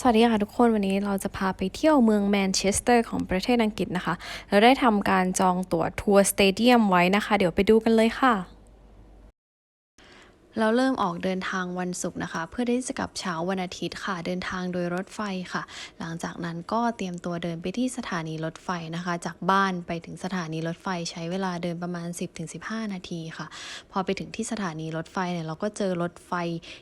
สวัสดีค่ะทุกคนวันนี้เราจะพาไปเที่ยวเมืองแมนเชสเตอร์ของประเทศอังกฤษนะคะ เราได้ทำการจองตั๋วทัวร์สเตเดียมไว้นะคะ เดี๋ยวไปดูกันเลยค่ะ เราเริ่มออกเดินทางวันศุกร์นะคะ เพื่อที่จะกลับเช้าวันอาทิตย์ค่ะ เดินทางโดยรถไฟค่ะ หลังจากนั้นก็เตรียมตัวเดินไปที่สถานีรถไฟนะคะ จากบ้านไปถึงสถานีรถไฟใช้เวลาเดินประมาณ 10-15 นาทีค่ะ พอไปถึงที่สถานีรถไฟเนี่ยเราก็เจอรถไฟ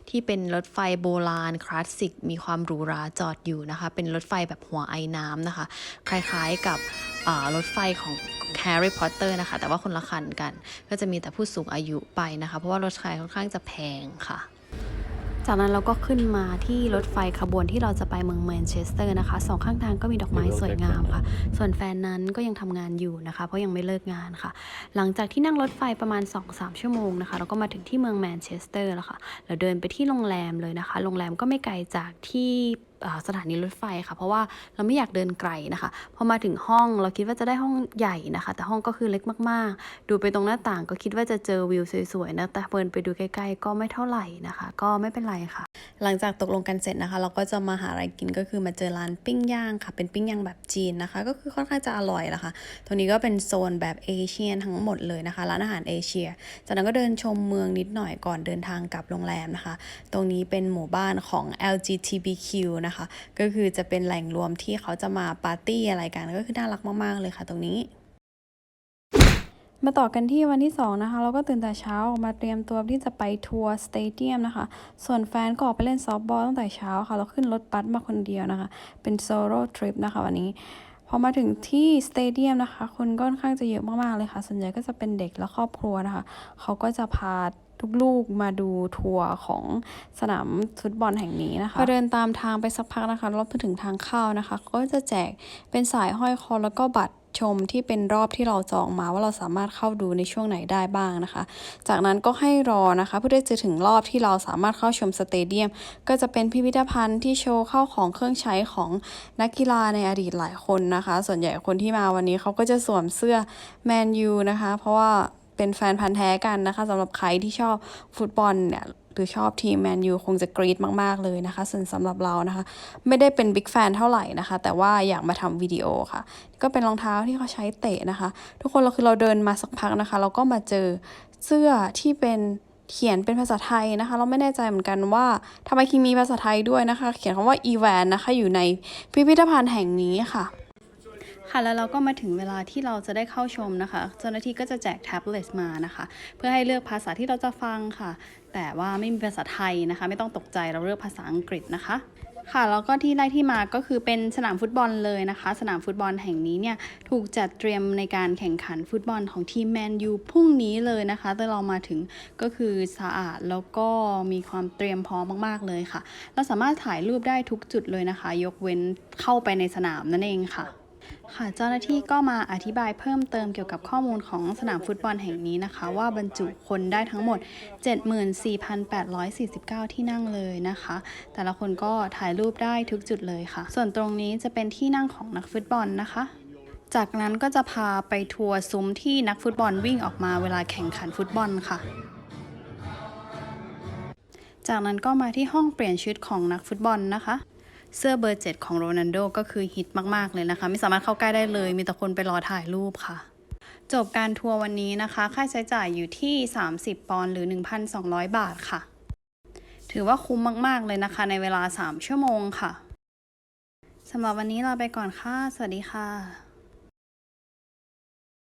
ที่เป็นรถไฟโบราณคลาสสิกมีความหรูหราจอดอยู่นะคะ เป็นรถไฟแบบหัวไอ้น้ำนะคะ คล้ายๆกับ รถไฟของแฮร์รี่พอตเตอร์นะคะ แต่ว่าคนละคันกัน ก็จะมีแต่ผู้สูงอายุไปนะคะ เพราะว่ารถไฟค่อนข้างจะแพงค่ะ จากนั้นเราก็ขึ้นมาที่รถไฟขบวนที่เราจะไปเมืองแมนเชสเตอร์นะคะสองข้างทางก็มีดอกไม้สวยงามค่ะ ส่วนแฟนนั้นก็ยังทำงานอยู่นะคะ เพราะยังไม่เลิกงานค่ะ หลังจากที่นั่งรถไฟประมาณ 2-3 ชั่วโมงนะคะ เราก็มาถึงที่เมืองแมนเชสเตอร์แล้วค่ะ เราเดินไปที่โรงแรมเลยนะคะ โรงแรมก็ไม่ไกลจากที่อ่า สถานีรถไฟค่ะเพราะว่าเราไม่อยากเดินไกลนะคะพอมาถึงห้องเราคิดว่าจะได้ห้องใหญ่นะคะ แต่ห้องก็คือเล็กมากๆ ดูไปตรงหน้าต่างก็คิดว่าจะเจอวิวสวยๆนะแต่เปินไปดูใกล้ๆก็ไม่เท่าไหร่นะคะ ก็ไม่เป็นไรค่ะ หลังจากตกลงกันเสร็จนะคะ เราก็จะมาหาอะไรกินก็คือมาเจอร้านปิ้งย่างค่ะ เป็นปิ้งย่างแบบจีนนะคะ ก็คือค่อนข้างจะอร่อยละค่ะตรงนี้ก็เป็นโซนแบบเอเชียทั้งหมดเลยนะคะร้านอาหารเอเชีย จากนั้นก็เดินชมเมืองนิดหน่อยก่อนเดินทางกลับโรงแรมนะคะ ตรงนี้เป็นหมู่บ้านของ LGBTQ นะคะก็คือจะเป็นแหล่งรวมที่เขาจะมาปาร์ตี้อะไรกันก็คือน่ารักมากๆเลยค่ะ ตรงนี้มาต่อกันที่วันที่ 2 นะคะ เราก็ตื่นแต่เช้ามาเตรียมตัวที่จะไปทัวร์สเตเดียมนะคะ ส่วนแฟนก็ออกไปเล่นซอฟบอลตั้งแต่เช้าค่ะ เราขึ้นรถบัสมาคนเดียวนะคะ เป็นโซโล่ทริปนะคะวันนี้ พอมาถึงที่สเตเดียมนะคะ คนก็ค่อนข้างจะเยอะมากๆเลยค่ะ ส่วนใหญ่ก็จะเป็นเด็กและครอบครัวนะคะ เขาก็จะพา ลูกๆมาดูทัวร์ของสนามฟุตบอลแห่งนี้นะคะพอเดินตามทางไปสักพักนะคะราไปถึงทางเข้านะคะ ก็จะแจกเป็นสายห้อยคอแล้วก็บัตรชมที่เป็นรอบที่เราจองมาว่าเราสามารถเข้าดูในช่วงไหนได้บ้างนะคะ จากนั้นก็ให้รอนะคะ เพื่อที่จะถึงรอบที่เราสามารถเข้าชมสเตเดียม ก็จะเป็นพิพิธภัณฑ์ที่โชว์เข้าของเครื่องใช้ของนักกีฬาในอดีตหลายคนนะคะ ส่วนใหญ่คนที่มาวันนี้เขาก็จะสวมเสื้อแมนยูนะคะ เพราะว่า เป็นแฟนพันธ์แท้กันนะคะสำหรับใครที่ชอบฟุตบอลเนี่ยหรือชอบทีมแมนยูคงจะกรี๊ดมาก ๆ เลยนะคะส่วนสำหรับเรานะคะ ไม่ได้เป็นบิ๊กแฟนเท่าไหร่นะคะ แต่ว่าอยากมาทำวิดีโอค่ะ ก็เป็นรองเท้าที่เขาใช้เตะนะคะ ทุกคนเราคือเราเดินมาสักพักนะคะ เราก็มาเจอเสื้อที่เป็นเขียนเป็นภาษาไทยนะคะ เราไม่แน่ใจเหมือนกันว่าทำไมคิงมีภาษาไทยด้วยนะคะ เขียนคำว่า e v a n นะคะ อยู่ในพิพิธภัณฑ์แห่งนี้ค่ะ ค่ะแล้วเราก็มาถึงเวลาที่เราจะได้เข้าชมนะคะ เจ้าหน้าที่ก็จะแจกแท็บเล็ตมานะคะ เพื่อให้เลือกภาษาที่เราจะฟังค่ะ แต่ว่าไม่มีภาษาไทยนะคะ ไม่ต้องตกใจเราเลือกภาษาอังกฤษนะคะค่ะแล้วก็ที่ได้ที่มาก็คือเป็นสนามฟุตบอลเลยนะคะ สนามฟุตบอลแห่งนี้เนี่ยถูกจัดเตรียมในการแข่งขันฟุตบอลของทีมแมนยูพรุ่งนี้เลยนะคะแต่เรามาถึงก็คือสะอาดแล้วก็มีความเตรียมพร้อมมากๆเลยค่ะ เราสามารถถ่ายรูปได้ทุกจุดเลยนะคะ ยกเว้นเข้าไปในสนามนั่นเองค่ะ ค่ะเจ้าหน้าที่ก็มาอธิบายเพิ่มเติมเกี่ยวกับข้อมูลของสนามฟุตบอลแห่งนี้นะคะ ว่าบรรจุคนได้ทั้งหมด 74,849 ที่นั่งเลยนะคะ แต่ละคนก็ถ่ายรูปได้ทุกจุดเลยค่ะ ส่วนตรงนี้จะเป็นที่นั่งของนักฟุตบอลนะคะ จากนั้นก็จะพาไปทัวร์ซุ้มที่นักฟุตบอลวิ่งออกมาเวลาแข่งขันฟุตบอลค่ะจากนั้นก็มาที่ห้องเปลี่ยนชุดของนักฟุตบอลนะคะ เสื้อเบอร์ 7 ของโรนันโดก็คือฮิตมาก ๆ เลยนะคะ ไม่สามารถเข้าใกล้ได้เลย มีแต่คนไปรอถ่ายรูปค่ะ จบการทัวร์วันนี้นะคะ ค่าใช้จ่ายอยู่ที่ 30 ปอนด์หรือ 1,200 บาทค่ะ ถือว่าคุ้มมาก ๆ เลยนะคะ ในเวลา 3 ชั่วโมงค่ะสำหรับวันนี้ลาไปก่อนค่ะ สวัสดีค่ะ